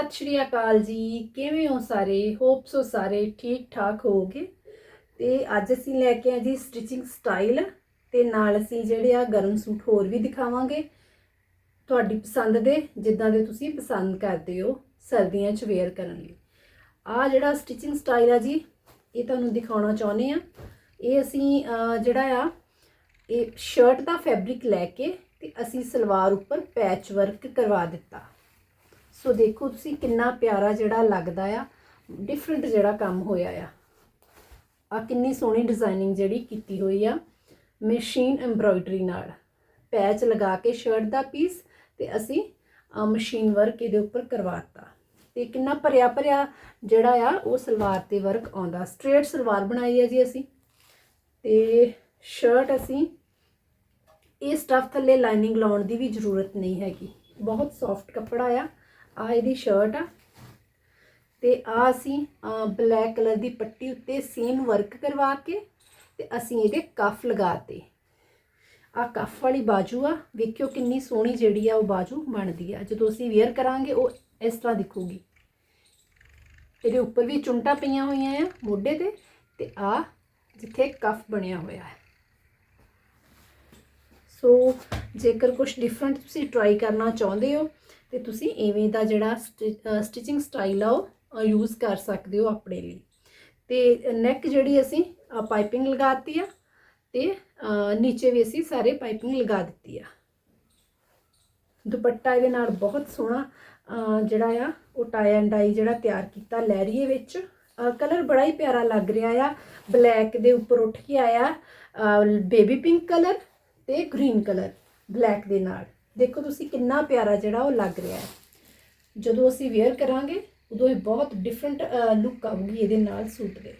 ਸਤਿ ਸ਼੍ਰੀ ਅਕਾਲ ਜੀ। ਕਿਵੇਂ ਹੋ ਸਾਰੇ? ਹੋਪ ਸੋ ਸਾਰੇ ਠੀਕ ਠਾਕ ਹੋਵੋਗੇ? ਤੇ ਅੱਜ ਅਸੀਂ ਲੈ ਕੇ ਆ ਜੀ ਸਟਿਚਿੰਗ ਸਟਾਈਲ ਤੇ ਨਾਲ ਅਸੀਂ ਜਿਹੜੇ ਆ ਗਰਮ ਸੂਟ ਹੋਰ ਵੀ ਦਿਖਾਵਾਂਗੇ। ਤੁਹਾਡੀ ਪਸੰਦ ਦੇ, ਜਿੱਦਾਂ ਦੇ ਤੁਸੀਂ ਪਸੰਦ ਕਰਦੇ ਹੋ ਸਰਦੀਆਂ 'ਚ ਵੇਅਰ ਕਰਨ ਲਈ। ਆ ਜਿਹੜਾ ਸਟਿਚਿੰਗ ਸਟਾਈਲ ਆ ਜੀ, ਇਹ ਤੁਹਾਨੂੰ ਦਿਖਾਉਣਾ ਚਾਹੁੰਦੇ ਆ। ਇਹ ਅਸੀਂ ਜਿਹੜਾ ਆ, ਇਹ ਸ਼ਰਟ ਦਾ ਫੈਬਰਿਕ ਲੈ ਕੇ ਤੇ ਅਸੀਂ ਸਲਵਾਰ ਉੱਪਰ ਪੈਚ ਵਰਕ ਕਰਵਾ ਦਿੱਤਾ। ਸੋ ਦੇਖੋ ਤੁਸੀਂ ਕਿੰਨਾ ਪਿਆਰਾ ਜਿਹੜਾ ਲੱਗਦਾ ਆ ਡਿਫਰੈਂਟ ਜਿਹੜਾ ਕੰਮ ਹੋਇਆ ਆ। ਆ ਕਿੰਨੀ ਸੋਹਣੀ ਡਿਜ਼ਾਈਨਿੰਗ ਜਿਹੜੀ ਕੀਤੀ ਹੋਈ ਆ ਮਸ਼ੀਨ ਐਮਬ੍ਰੋਇਡਰੀ ਨਾਲ। ਪੈਚ ਲਗਾ ਕੇ ਸ਼ਰਟ ਦਾ ਪੀਸ ਤੇ ਅਸੀਂ ਮਸ਼ੀਨ ਵਰਕ ਇਹਦੇ ਉੱਪਰ ਕਰਵਾਤਾ। ਤੇ ਕਿੰਨਾ ਭਰਿਆ ਭਰਿਆ ਜਿਹੜਾ ਆ, ਉਹ ਸਲਵਾਰ ਤੇ ਵਰਕ ਆਉਂਦਾ। ਸਟ੍ਰੇਟ ਸਲਵਾਰ ਬਣਾਈ ਹੈ ਜੀ ਅਸੀਂ। ਤੇ ਸ਼ਰਟ ਅਸੀਂ, ਇਹ ਸਟਫ ਥੱਲੇ ਲਾਈਨਿੰਗ ਲਾਉਣ ਦੀ ਵੀ ਜ਼ਰੂਰਤ ਨਹੀਂ ਹੈਗੀ। ਬਹੁਤ ਸੌਫਟ ਕੱਪੜਾ ਆ। ਆ ਇਹਦੀ ਸ਼ਰਟ ਆ। ਤੇ ਆ ਅਸੀਂ ਬਲੈਕ ਕਲਰ ਦੀ ਪੱਟੀ ਉੱਤੇ ਸੇਮ ਵਰਕ ਕਰਵਾ ਕੇ ਤੇ ਅਸੀਂ ਇਹਦੇ ਕਫ ਲਗਾਤੇ। ਆ ਕਫ ਵਾਲੀ ਬਾਜੂ ਆ, ਵੇਖਿਓ ਕਿੰਨੀ ਸੋਹਣੀ ਜਿਹੜੀ ਆ ਉਹ ਬਾਜੂ ਬਣਦੀ ਆ। ਜਦੋਂ ਅਸੀਂ ਵੇਅਰ ਕਰਾਂਗੇ, ਉਹ ਇਸ ਤਰ੍ਹਾਂ ਦਿਖੂਗੀ। ਇਹਦੇ ਉੱਪਰ ਵੀ ਚੁੰਟਾ ਪਈਆਂ ਹੋਈਆਂ ਆ ਮੋਢੇ ਤੇ ਤੇ ਆ ਜਿੱਥੇ ਕਫ ਬਣਿਆ ਹੋਇਆ ਹੈ। ਸੋ ਜੇਕਰ ਕੁਝ ਡਿਫਰੈਂਟ ਤੁਸੀਂ ਟਰਾਈ ਕਰਨਾ ਚਾਹੁੰਦੇ ਹੋ ਤੇ ਤੁਸੀਂ ਐਵੇਂ ਦਾ ਜਿਹੜਾ ਸਟਿਚਿੰਗ ਸਟਾਈਲ ਆ ਉਹ ਯੂਜ਼ ਕਰ ਸਕਦੇ ਹੋ ਆਪਣੇ ਲਈ। ਤੇ ਨੈਕ ਜਿਹੜੀ ਅਸੀਂ ਪਾਈਪਿੰਗ ਲਗਾਤੀ ਆ ਤੇ ਨੀਚੇ ਵੀ ਅਸੀਂ ਸਾਰੇ ਪਾਈਪਿੰਗ ਲਗਾ ਦਿੱਤੀ ਆ। ਦੁਪੱਟਾ ਇਹਦੇ ਨਾਲ ਬਹੁਤ ਸੋਹਣਾ ਜਿਹੜਾ ਆ, ਉਹ ਟਾਈ ਐਂਡ ਡਾਈ ਜਿਹੜਾ ਤਿਆਰ ਕੀਤਾ ਲੈਰੀਏ ਵਿੱਚ। ਕਲਰ ਬੜਾ ਹੀ ਪਿਆਰਾ ਲੱਗ ਰਿਹਾ ਆ। ਬਲੈਕ ਦੇ ਉੱਪਰ ਉੱਠ ਕੇ ਆਇਆ ਬੇਬੀ ਪਿੰਕ ਕਲਰ ਤੇ ਗ੍ਰੀਨ ਕਲਰ ਬਲੈਕ ਦੇ ਨਾਲ। ਦੇਖੋ ਤੁਸੀਂ ਕਿੰਨਾ ਪਿਆਰਾ ਜਿਹੜਾ ਉਹ ਲੱਗ ਰਿਹਾ ਹੈ। ਜਦੋਂ ਅਸੀਂ ਵੇਅਰ ਕਰਾਂਗੇ, ਉਦੋਂ ਇਹ ਬਹੁਤ ਡਿਫਰੈਂਟ ਲੁੱਕ ਆਊਗੀ ਇਹਦੇ ਨਾਲ ਸੂਟ ਦੇ।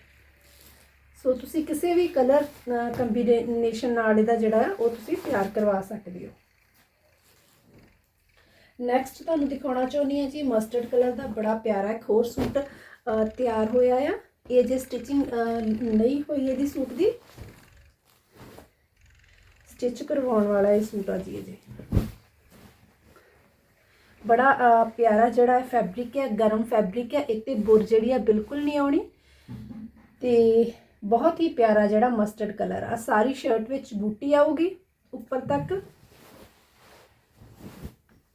ਸੋ ਤੁਸੀਂ ਕਿਸੇ ਵੀ ਕਲਰ ਕੰਬੀਨੇਸ਼ਨ ਨਾਲ ਇਹਦਾ ਜਿਹੜਾ ਹੈ, ਉਹ ਤੁਸੀਂ ਤਿਆਰ ਕਰਵਾ ਸਕਦੇ ਹੋ। ਨੈਕਸਟ ਤੁਹਾਨੂੰ ਦਿਖਾਉਣਾ ਚਾਹੁੰਦੀ ਹਾਂ ਜੀ ਮਸਟਰਡ ਕਲਰ ਦਾ ਬੜਾ ਪਿਆਰਾ ਇੱਕ ਹੋਰ ਸੂਟ ਤਿਆਰ ਹੋਇਆ ਆ। ਇਹ ਜੇ ਸਟਿਚਿੰਗ ਨਹੀਂ ਹੋਈ ਇਹਦੀ ਸੂਟ ਦੀ ਸਟਿਚ ਕਰਵਾਉਣ ਵਾਲਾ ਇਹ ਸੂਟ ਆ ਜੀ ਇਹ ਬੜਾ ਪਿਆਰਾ ਜਿਹੜਾ ਹੈ ਫੈਬਰਿਕ ਹੈ, ਗਰਮ ਫੈਬਰਿਕ ਹੈ, ਇੱਥੇ ਬੁਰ ਜਿਹੜੀ ਆ ਬਿਲਕੁਲ ਨਹੀਂ ਆਉਣੀ। ਤੇ ਬਹੁਤ ਹੀ ਪਿਆਰਾ ਜਿਹੜਾ ਮਸਟਰਡ ਕਲਰ ਆ। ਸਾਰੀ ਸ਼ਰਟ ਵਿੱਚ ਬੂਟੀ ਆਊਗੀ ਉੱਪਰ ਤੱਕ।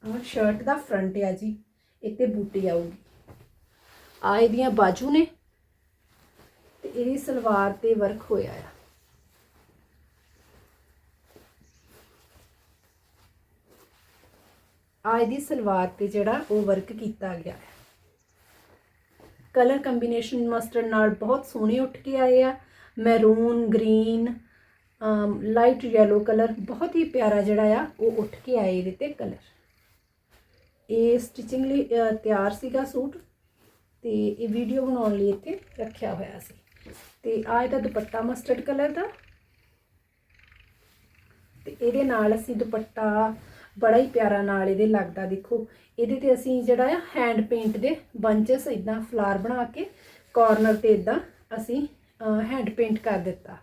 ਆ ਸ਼ਰਟ ਦਾ ਫਰੰਟ ਆ ਜੀ। ਇੱਥੇ ਬੂਟੀ ਆਊਗੀ। ਆ ਇਹਦੀਆਂ ਬਾਜੂ ਨੇ। ਤੇ ਇਹਦੀ ਸਲਵਾਰ ਤੇ ਵਰਕ ਹੋਇਆ ਆ। ਆ ਇਹਦੀ ਸਲਵਾਰ ਤੇ ਜਿਹੜਾ ਉਹ ਵਰਕ ਕੀਤਾ ਗਿਆ ਹੈ। ਕਲਰ ਕੰਬੀਨੇਸ਼ਨ ਮਸਟਰਡ ਨਾਲ ਬਹੁਤ ਸੋਹਣੇ ਉੱਠ ਕੇ ਆਏ ਆ। Maroon green light yellow colour ਬਹੁਤ ਹੀ ਪਿਆਰਾ ਜਿਹੜਾ ਆ, ਉਹ ਉੱਠ ਕੇ ਆਏ ਇਹਦੇ ਤੇ ਕਲਰ ਇਹ ਸਟਿਚਿੰਗ ਲਈ ਤਿਆਰ ਸੀਗਾ ਸੂਟ ਤੇ ਇਹ ਵੀਡੀਓ ਬਣਾਉਣ ਲਈ ਇੱਥੇ ਰੱਖਿਆ ਹੋਇਆ ਸੀ। ਤੇ ਆ ਇਹਦਾ ਦੁਪੱਟਾ ਮਸਟਰਡ ਕਲਰ ਦਾ। ਤੇ ਇਹਦੇ ਨਾਲ ਅਸੀਂ ਦੁਪੱਟਾ ਬੜਾ ਹੀ ਪਿਆਰਾ ਨਾਲ ਇਹਦੇ ਲੱਗਦਾ, ਦੇਖੋ। ਇਹਦੇ ਤੇ ਅਸੀਂ ਜਿਹੜਾ ਆ ਹੈਂਡ ਪੇਂਟ ਦੇ ਬੰਚਸ ਇਦਾਂ ਫਲਾਰ ਬਣਾ ਕੇ ਕਾਰਨਰ ਤੇ ਇਦਾਂ ਅਸੀਂ ਹੈਂਡ ਪੇਂਟ ਕਰ ਦਿੱਤਾ।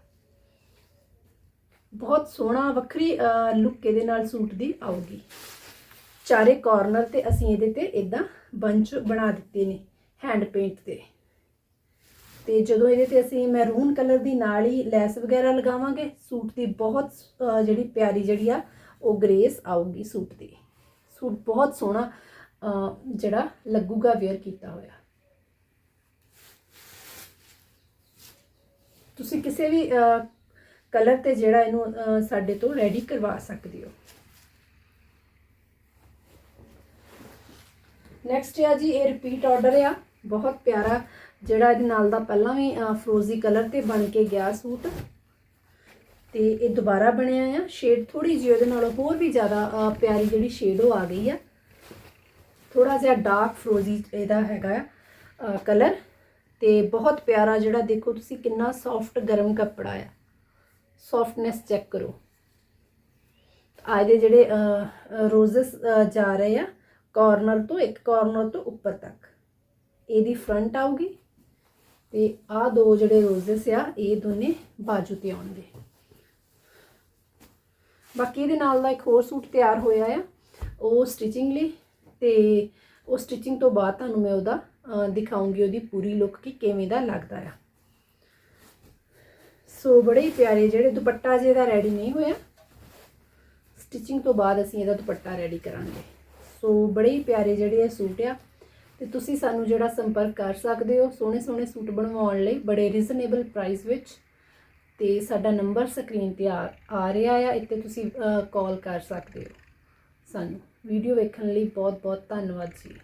ਬਹੁਤ ਸੋਹਣਾ, ਵੱਖਰੀ ਲੁੱਕ ਇਹਦੇ ਨਾਲ ਸੂਟ ਦੀ ਆਊਗੀ। ਚਾਰੇ ਕਾਰਨਰ ਤੇ ਅਸੀਂ ਇਹਦੇ ਤੇ ਇਦਾਂ ਬੰਚ ਬਣਾ ਦਿੱਤੇ ਨੇ ਹੈਂਡ ਪੇਂਟ ਤੇ। ਤੇ ਜਦੋਂ ਇਹਦੇ ਤੇ ਅਸੀਂ ਮੈਰੂਨ ਕਲਰ ਦੀ ਨਾਲ ਹੀ ਲੈਸ ਵਗੈਰਾ ਲਗਾਵਾਂਗੇ ਸੂਟ ਦੀ ਬਹੁਤ ਜਿਹੜੀ ਪਿਆਰੀ ਜਿਹੜੀ ਆ ਉਹ ਗ੍ਰੇਸ ਆਊਗੀ ਸੂਟ ਦੀ। ਸੂਟ ਬਹੁਤ ਸੋਹਣਾ ਜਿਹੜਾ ਲੱਗੂਗਾ ਵੇਅਰ ਕੀਤਾ ਹੋਇਆ। ਤੁਸੀਂ ਕਿਸੇ ਵੀ ਕਲਰ ਤੇ ਜਿਹੜਾ ਇਹਨੂੰ ਸਾਡੇ ਤੋਂ ਰੈਡੀ ਕਰਵਾ ਸਕਦੇ ਹੋ। ਨੈਕਸਟ ਆ ਜੀ, ਇਹ ਰਿਪੀਟ ਆਰਡਰ ਆ। ਬਹੁਤ ਪਿਆਰਾ ਜਿਹੜਾ ਇਹਦੇ ਨਾਲ ਦਾ ਪਹਿਲਾਂ ਵੀ ਫਰੋਜ਼ੀ ਕਲਰ ਤੇ ਬਣ ਕੇ ਗਿਆ ਸੂਟ। ਤੇ ਇਹ ਦੁਬਾਰਾ ਬਣਿਆ ਆ। ਸ਼ੇਡ ਥੋੜੀ ਜਿਹੀ ਉਹਦੇ ਨਾਲੋਂ ਹੋਰ ਵੀ ਜ਼ਿਆਦਾ ਪਿਆਰੀ ਜਿਹੜੀ ਸ਼ੇਡ ਉਹ ਆ ਗਈ ਆ। ਥੋੜਾ ਜਿਹਾ ਡਾਰਕ ਫਰੋਜ਼ੀ ਇਹਦਾ ਹੈਗਾ ਆ ਕਲਰ ਤੇ ਬਹੁਤ ਪਿਆਰਾ ਜਿਹੜਾ ਦੇਖੋ ਤੁਸੀਂ ਕਿੰਨਾ ਸੌਫਟ ਗਰਮ ਕੱਪੜਾ ਆ। ਸੌਫਟਨੈਸ ਚੈੱਕ ਕਰੋ। ਆ ਇਹਦੇ ਜਿਹੜੇ ਰੋਜ਼ਸ ਜਾ ਰਹੇ ਆ ਕਾਰਨਰ ਤੋਂ, ਇੱਕ ਕਾਰਨਰ ਤੋਂ ਉੱਪਰ ਤੱਕ। ਇਹਦੀ ਫਰੰਟ ਆਊਗੀ ਤੇ ਆ ਦੋ ਜਿਹੜੇ ਰੋਜ਼ਸ ਆ, ਇਹ ਦੋਨੇ ਬਾਜੂ ਤੇ ਆਉਣਗੇ। ਬਾਕੀ ਇਹਦੇ ਨਾਲ ਦਾ ਇੱਕ ਹੋਰ ਸੂਟ ਤਿਆਰ ਹੋਇਆ ਆ ਉਹ ਸਟਿਚਿੰਗ ਲਈ ਤੇ ਉਹ ਸਟਿਚਿੰਗ ਤੋਂ ਬਾਅਦ ਤੁਹਾਨੂੰ ਮੈਂ ਉਹਦਾ ਅ, ਦਿਖਾਉਂਗੀ ਉਹਦੀ ਪੂਰੀ ਲੁੱਕ ਕਿ ਕਿਵੇਂ ਦਾ ਲੱਗਦਾ ਆ। ਸੋ ਬੜੇ ਹੀ ਪਿਆਰੇ ਜਿਹੜੇ ਦੁਪੱਟਾ ਜੇ ਦਾ ਰੈਡੀ ਨਹੀਂ ਹੋਇਆ ਸਟਿਚਿੰਗ ਤੋਂ ਬਾਅਦ ਅਸੀਂ ਇਹਦਾ ਦੁਪੱਟਾ ਰੈਡੀ ਕਰਾਂਗੇ। ਸੋ ਬੜੇ ਹੀ ਪਿਆਰੇ ਜਿਹੜੇ ਇਹ ਸੂਟ ਆ ਤੇ ਤੁਸੀਂ ਸਾਨੂੰ ਜਿਹੜਾ ਸੰਪਰਕ ਕਰ ਸਕਦੇ ਹੋ ਸੋਹਣੇ ਸੋਹਣੇ ਸੂਟ ਬਣਵਾਉਣ ਲਈ ਬੜੇ ਰੀਜ਼ਨੇਬਲ ਪ੍ਰਾਈਸ ਵਿੱਚ ਤੇ ਸਾਡਾ ਨੰਬਰ ਸਕਰੀਨ ਤੇ ਆ ਆ ਰਿਹਾ ਆ, ਇੱਥੇ ਤੁਸੀਂ ਕਾਲ ਕਰ ਸਕਦੇ ਹੋ। ਸਾਨੂੰ ਵੀਡੀਓ ਵੇਖਣ ਲਈ ਬਹੁਤ ਬਹੁਤ ਧੰਨਵਾਦ ਜੀ।